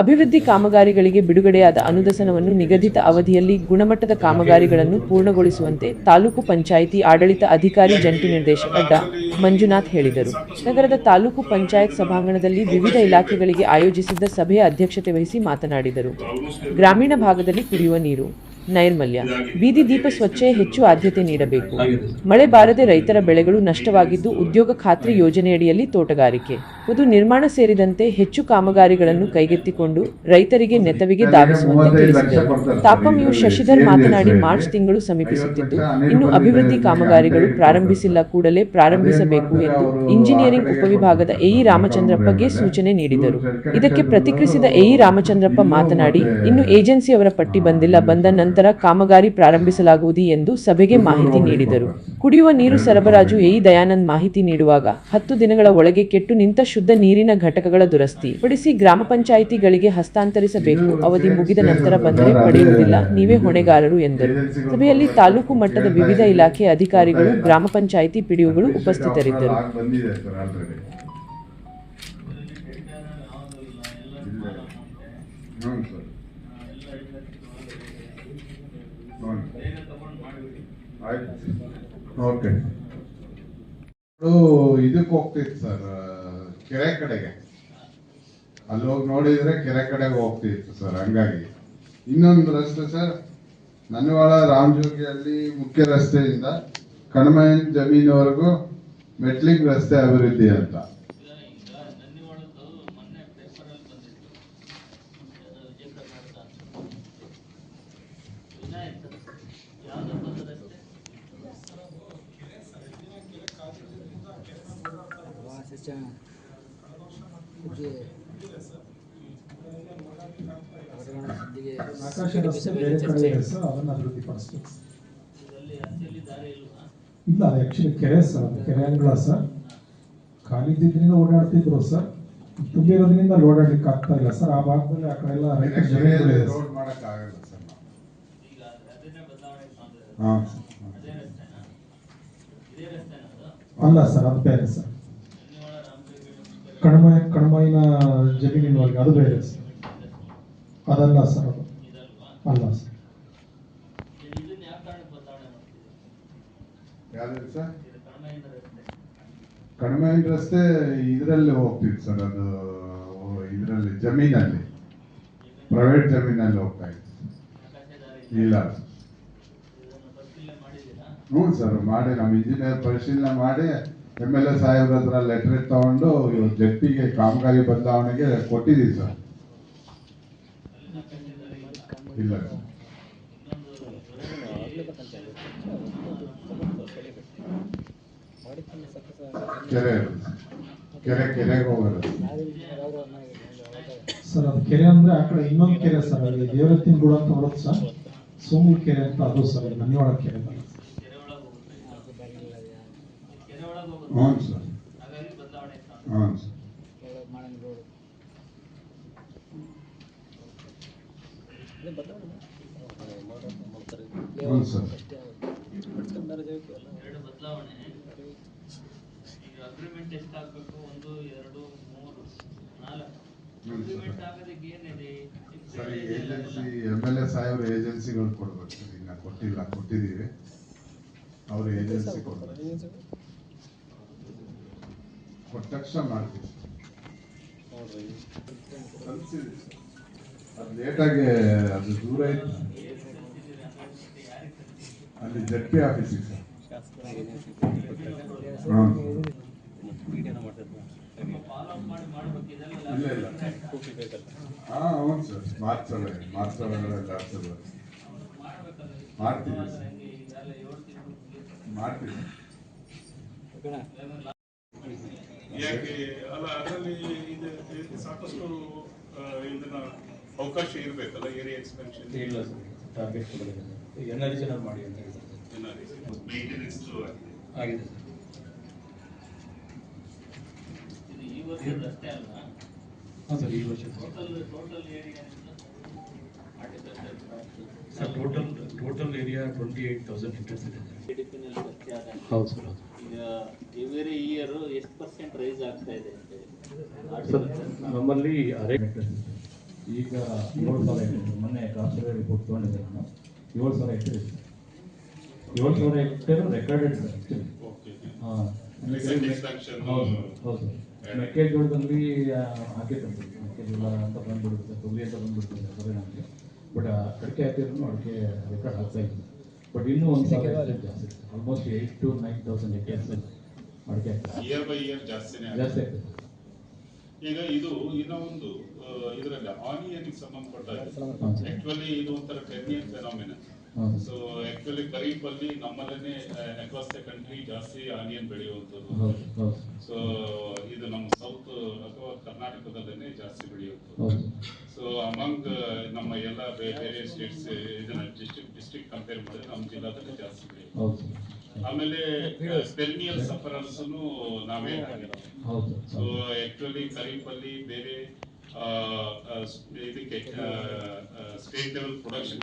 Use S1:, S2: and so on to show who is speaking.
S1: ಅಭಿವೃದ್ಧಿ ಕಾಮಗಾರಿಗಳಿಗೆ ಬಿಡುಗಡೆಯಾದ ಅನುದಾನವನ್ನು ನಿಗದಿತ ಅವಧಿಯಲ್ಲಿ ಗುಣಮಟ್ಟದ ಕಾಮಗಾರಿಗಳನ್ನು ಪೂರ್ಣಗೊಳಿಸುವಂತೆ ತಾಲೂಕು ಪಂಚಾಯಿತಿ ಆಡಳಿತ ಅಧಿಕಾರಿ ಜಂಟಿ ನಿರ್ದೇಶಕ ಡಾ. ಮಂಜುನಾಥ್ ಹೇಳಿದರು. ನಗರದ ತಾಲೂಕು ಪಂಚಾಯತ್ ಸಭಾಂಗಣದಲ್ಲಿ ವಿವಿಧ ಇಲಾಖೆಗಳಿಗೆ ಆಯೋಜಿಸಿದ್ದ ಸಭೆಯ ಅಧ್ಯಕ್ಷತೆ ವಹಿಸಿ ಮಾತನಾಡಿದರು. ಗ್ರಾಮೀಣ ಭಾಗದಲ್ಲಿ ಕುಡಿಯುವ ನೀರು ನೈರ್ಮಲ್ಯ. ಬೀದಿ ದೀಪ ಸ್ವಚ್ಛ ಹೆಚ್ಚು ಆದ್ಯತೆ ನೀಡಬೇಕು. ಮಳೆ ಬಾರದೆ ರೈತರ ಬೆಳೆಗಳು ನಷ್ಟವಾಗಿದ್ದು ಉದ್ಯೋಗ ಖಾತ್ರಿ ಯೋಜನೆಯಡಿಯಲ್ಲಿ ತೋಟಗಾರಿಕೆ. ಇದು ನಿರ್ಮಾಣ ಸೇರಿದಂತೆ ಹೆಚ್ಚು ಕಾಮಗಾರಿಗಳನ್ನು ಕೈಗೆತ್ತಿಕೊಂಡು ರೈತರಿಗೆ ನೆತವಿಗೆ ಧಾವಿಸುವಂತೆ ತಿಳಿಸಿದರು ತಾಪಂ ಯು ಶಶಿಧರ್ ಮಾತನಾಡಿ ಮಾರ್ಚ್ ತಿಂಗಳು ಸಮೀಪಿಸುತ್ತಿದ್ದು ಇನ್ನು ಅಭಿವೃದ್ಧಿ ಕಾಮಗಾರಿಗಳು ಪ್ರಾರಂಭಿಸಿಲ್ಲ ಕೂಡಲೇ ಪ್ರಾರಂಭಿಸಬೇಕು ಎಂದು ಇಂಜಿನಿಯರಿಂಗ್ ಉಪವಿಭಾಗದ ಎಇ ರಾಮಚಂದ್ರಪ್ಪಗೆ ಸೂಚನೆ ನೀಡಿದರು. ಇದಕ್ಕೆ ಪ್ರತಿಕ್ರಿಯಿಸಿದ ಎಇ ರಾಮಚಂದ್ರಪ್ಪ ಮಾತನಾಡಿ ಇನ್ನು ಏಜೆನ್ಸಿಯವರ ಪಟ್ಟಿ ಬಂದಿಲ್ಲ ಬಂದ ನಂತರ ಕಾಮಗಾರಿ ಪ್ರಾರಂಭಿಸಲಾಗುವುದು ಎಂದು ಸಭೆಗೆ ಮಾಹಿತಿ ನೀಡಿದರು. ಕುಡಿಯುವ ನೀರು ಸರಬರಾಜು ಎಇ ದಯಾನಂದ್ ಮಾಹಿತಿ ನೀಡುವಾಗ ಹತ್ತು ದಿನಗಳ ಒಳಗೆ ಕೆಟ್ಟು ನಿಂತ ಶುದ್ಧ ನೀರಿನ ಘಟಕಗಳ ದುರಸ್ತಿ. ಪಡಿಸಿ ಗ್ರಾಮ ಪಂಚಾಯಿತಿಗಳಿಗೆ ಹಸ್ತಾಂತರಿಸಬೇಕು. ಅವಧಿ ಮುಗಿದ ನಂತರ ಬಂದರೆ ಪಡೆಯುವುದಿಲ್ಲ. ನೀವೇ ಹೊಣೆಗಾರರು ಎಂದರು. ಸಭೆಯಲ್ಲಿ ತಾಲೂಕು ಮಟ್ಟದ ವಿವಿಧ ಇಲಾಖೆ ಅಧಿಕಾರಿಗಳು, ಗ್ರಾಮ ಪಂಚಾಯಿತಿ ಪಿಡಿಒಗಳು ಉಪಸ್ಥಿತರಿದ್ದರು
S2: ಹ್ಞೂ ಆಯ್ತು ಓಕೆ. ಇದಕ್ಕೆ ಹೋಗ್ತಿತ್ತು ಸರ್, ಕೆರೆ ಕಡೆಗೆ. ಅಲ್ಲಿ ಹೋಗಿ ನೋಡಿದ್ರೆ ಕೆರೆ ಕಡೆಗೆ ಹೋಗ್ತಿತ್ತು ಸರ್, ಹಂಗಾಗಿ. ಇನ್ನೊಂದು ರಸ್ತೆ ಸರ್ ನನ್ನವಾಳ ರಾಮಜೋಗಿಯಲ್ಲಿ ಮುಖ್ಯ ರಸ್ತೆಯಿಂದ ಕಣಮೈನ್ ಜಮೀನವರೆಗೂ ಮೆಟ್ಲಿಂಗ್ ರಸ್ತೆ ಅಭಿವೃದ್ಧಿ ಅಂತ.
S3: ಆಕಾಶ ರಸ್ತೆ ಬೇರೆ ಕಡೆ ಇದೆ ಸರ್ ಅದನ್ನ ಅಭಿವೃದ್ಧಿಪಡಿಸ್ಬೇಕು ಇಲ್ಲ ಅದು ಆಕ್ಚುಲಿ ಕೆರೆ ಸರ್ ಅದು ಕೆರೆ ಅಂಗಳ ಸರ್? ಖಾಲಿ ಇದ್ದಿದ್ರಿಂದ ಓಡಾಡ್ತಿದ್ರು ಸರ್. ತುಂಬಿರೋದ್ರಿಂದ ಅಲ್ಲಿ ಓಡಾಡ್ಲಿಕ್ಕೆ ಆಗ್ತಾ ಇಲ್ಲ ಸರ್. ಆ ಭಾಗದಲ್ಲಿ ಆ ಕಡೆ ಎಲ್ಲ ರೈತ ಜಮೀನುಗಳು ಇದೆ ಸರ್.
S2: ರೋಡ್ ಮಾಡಕ್ ಆಗಲ್ಲ ಸರ್. ಹಾಂ.
S3: ಅಲ್ಲ ಸರ್ ಅದು ಬೇರೆ ಸರ್. ಕಣ್ಮೈ ಕಣ್ಮೈನ ಜಮೀನಿನವರೆಗೆ ಅದು ಬೇರೆ ಸರ್. ಅದಲ್ಲ ಸರ್ ಅದು. ಅಲ್ಲ ಸರ್.
S2: ಕಡಿಮೆ ರಸ್ತೆ ಇದರಲ್ಲಿ ಹೋಗ್ತಿತ್ತು ಸರ್, ಅದು ಇದರಲ್ಲಿ, ಜಮೀನಲ್ಲಿ. ಪ್ರೈವೇಟ್ ಜಮೀನಲ್ಲಿ ಹೋಗ್ತಾ ಇತ್ತು ಇಲ್ಲ ಹ್ಞೂ ಸರ್, ಮಾಡಿ, ನಮ್ಮ ಇಂಜಿನಿಯರ್ ಪರಿಶೀಲನೆ ಮಾಡಿ. ಎಂ ಎಲ್ ಎ ಸಾಹೇಬ್ರ ಹತ್ರ ಲೆಟರ್ ತಗೊಂಡು ಜಟ್ಟಿಗೆ ಕಾಮಗಾರಿ ಬದಲಾವಣೆಗೆ ಕೊಟ್ಟಿದ್ದೀವಿ ಸರ್ ಇಲ್ಲ. ಕೆರೆ ಕೆರೆ, ಕೆರೆಗೆ ಹೋಗೋದು
S3: ಸರ್ ಅದು ಕೆರೆ ಅಂದ್ರೆ ಆ ಕಡೆ ಇನ್ನೊಂದು ಕೆರೆ ಸರ್ ಅಲ್ಲಿ ದೇವರತ್ತಿನ ಗುಡ ಅಂತ ಬರುತ್ತೆ ಸರ್ ಸೋಮು ಕೆರೆ ಅಂತ ಅದು ಸರ್ ನನ್ನೊಳಗೆ ಕೆರೆ
S2: ಹ್ಞೂ ಸರ್ ಹಾಂ ಸರ್ ಹ್ಞೂ ಸರ್
S4: ಎರಡು ಬದಲಾವಣೆ. ಈಗ ಅಗ್ರಿಮೆಂಟ್ ಎಷ್ಟಾಗಬೇಕು? ಒಂದು ಎರಡು ಮೂರು ನಾಲ್ಕು.
S2: ಹ್ಮ್.
S4: ಅಗ್ರಿಮೆಂಟ್ ಆಗೋದಕ್ಕೆ ಏನಿದೆ?
S2: ಸರಿ ಏಜೆನ್ಸಿ ಎಂ ಎಲ್ ಎ ಸಾಹೇಬ್ರ ಏಜೆನ್ಸಿಗಳು ಕೊಡ್ಬೇಕು. ಸರ್ ಇನ್ನ ಕೊಟ್ಟಿಲ್ಲ ಕೊಟ್ಟಿದ್ದೀವಿ. ಅವ್ರ ಏಜೆನ್ಸಿ ಕೊಡ್ಬೇಕು. ತಕ್ಷಣ ಮಾಡ್ತೀವಿ ಅದು ಲೇಟಾಗಿ ಅದು ದೂರ ಇತ್ತು ಅಲ್ಲಿ ಆಫೀಸಿಗೆ ಸರ್ ಹಾಂ
S4: ಮಾಡಿ ಮಾಡ್ಬೇಕು ಇದೆಲ್ಲ
S2: ಇಲ್ಲ ಇಲ್ಲ ಹಾಂ ಹೌದು ಸರ್ ಮಾರ್ಚ್ ಒಳಗೆ ಮಾರ್ಚ್ ಲಾಸ್ಟ್ ಮಾಡ್ತೀವಿ ಮಾಡ್ತೀವಿ
S5: ಯಾಕೆ ಅಲ್ಲ ಅದರಲ್ಲಿ ಇದು ಸಾಕಷ್ಟು ಇದನ್ನ ಅವಕಾಶ ಇರಬೇಕಲ್ಲ ಏರಿಯಾ ಎಕ್ಸ್ಪೆನ್ಷನ್
S6: ಇಲ್ಲ ಸರ್ ಟಾರ್ಗೆಟ್ ಈಗ ಮಾಡಿ ಅಂತ ಹೇಳಿದ್ದಾರೆ
S5: ಮೇಂಟೆನೆನ್ಸ್
S6: ಆಗಿದೆ. ಸರ್.
S4: ಇದು ಈ ವರ್ಷದ ಅಷ್ಟೇ ಅಲ್ಲ
S6: ಹಾಂ ಸರ್ ಈ ವರ್ಷ
S4: total total area
S6: sir total total area twenty eight thousand hectares ಇದೆ ಹೌದು ಸರ್ ಹೌದು.
S4: ಈಗ ಎವ್ರಿ ಇಯರ್ ಎಷ್ಟು ಪರ್ಸೆಂಟ್ ರೈಸ್ ಆಗ್ತಾ ಇದೆ ಅಂತ
S6: ಸರ್ ನಮ್ಮಲ್ಲಿ ಅರೆ
S7: ಈಗ ಏಳು ಸಾವಿರ ಹೆಕ್ಟೇರ್ ಮೊನ್ನೆ ಸರ್ವೆ ರಿಪೋರ್ಟ್ ತೊಗೊಂಡಿದ್ದೆ ನಾನು. ಏಳು ಸಾವಿರ ಹೆಕ್ಟೇರ್ ಇದೆ. ಏಳು ಸಾವಿರ ಹೆಕ್ಟೇರ್ ರೆಕಾರ್ಡೆಡ್ ಸರ್
S5: ಓಕೆ
S7: ಹಾಂ. ಹೌದು ಹೌದು. ಮೆಕ್ಕೆಜೋಳದಲ್ಲಿ ಆ, ಹಾಕಿದ್ರು ಮೆಕ್ಕೆಜೋಳ ಅಂತ ಬಂದ್ಬಿಡುತ್ತೆ ತೊಗರಿ ಅಂತ ಬಂದ್ಬಿಡ್ತದೆ ಸರಿ ನಮಗೆ. ಬಟ್ ಅಡಿಕೆ ಹಾಕಿದ್ರು ಅಡಿಕೆ ರೆಕಾರ್ಡ್ ಆಗ್ತಾ ಇಲ್ಲ ಬಟ್ ಇನ್ನೂ ಒಂದು ಸಾವಿರ ಜಾಸ್ತಿ almost eight to nine thousand hectares ಅಡಿಕೆ
S5: ಇಯರ್ ಬೈ ಇಯರ್ ಜಾಸ್ತಿನೇ
S7: ಜಾಸ್ತಿ ಆಗ್ತದೆ
S5: ಈಗ ಇದು ಇನ್ನೂ ಒಂದು ಇದರಲ್ಲಿ ಆನಿಯನ್ಗೆ ಸಂಬಂಧಪಟ್ಟ ಆಕ್ಚುಲಿ ಇದು ಒಂಥರ ಟೆನ್ನಿಯನ್ ಫೆನಾಮಿನ ಸೊ ಆಕ್ಚುಲಿ ಖರೀಫ್ ಅಲ್ಲಿ ನಮ್ಮಲ್ಲೇ ಅಕ್ರಾಸ್ ದ ಕಂಟ್ರಿ ಜಾಸ್ತಿ ಆನಿಯನ್ ಬೆಳೆಯುವಂಥದ್ದು. ಸೊ ಇದು ನಮ್ಮ ಸೌತ್ ಅಥವಾ ಕರ್ನಾಟಕದಲ್ಲೇ ಜಾಸ್ತಿ ಬೆಳೆಯುವಂಥದ್ದು. ಸೊ ಅಮಂಗ್ ನಮ್ಮ ಎಲ್ಲ ಬೇರೆ ಬೇರೆ ಸ್ಟೇಟ್ಸ್ ಇದನ್ನ ಡಿಸ್ಟ್ರಿಕ್ಟ್ ಡಿಸ್ಟ್ರಿಕ್ಟ್ ಕಂಪೇರ್ ಮಾಡಿದ್ರೆ ನಮ್ಮ ಜಿಲ್ಲಾದಲ್ಲಿ ಜಾಸ್ತಿ ಬೆಳೆಯುತ್ತೆ. ಆಮೇಲೆ ಪೆರ್ನಿಯಲ್ ಸಫರಲ್ಸ್ ನಾವೇ ಸೊ ಆಕ್ಚುಲಿ ಖರೀಫ್ ಅಲ್ಲಿ ಬೇರೆ ಇದಕ್ಕೆ ಸ್ಟೇಟ್ ಲೆವೆಲ್ ಪ್ರೊಡಕ್ಷನ್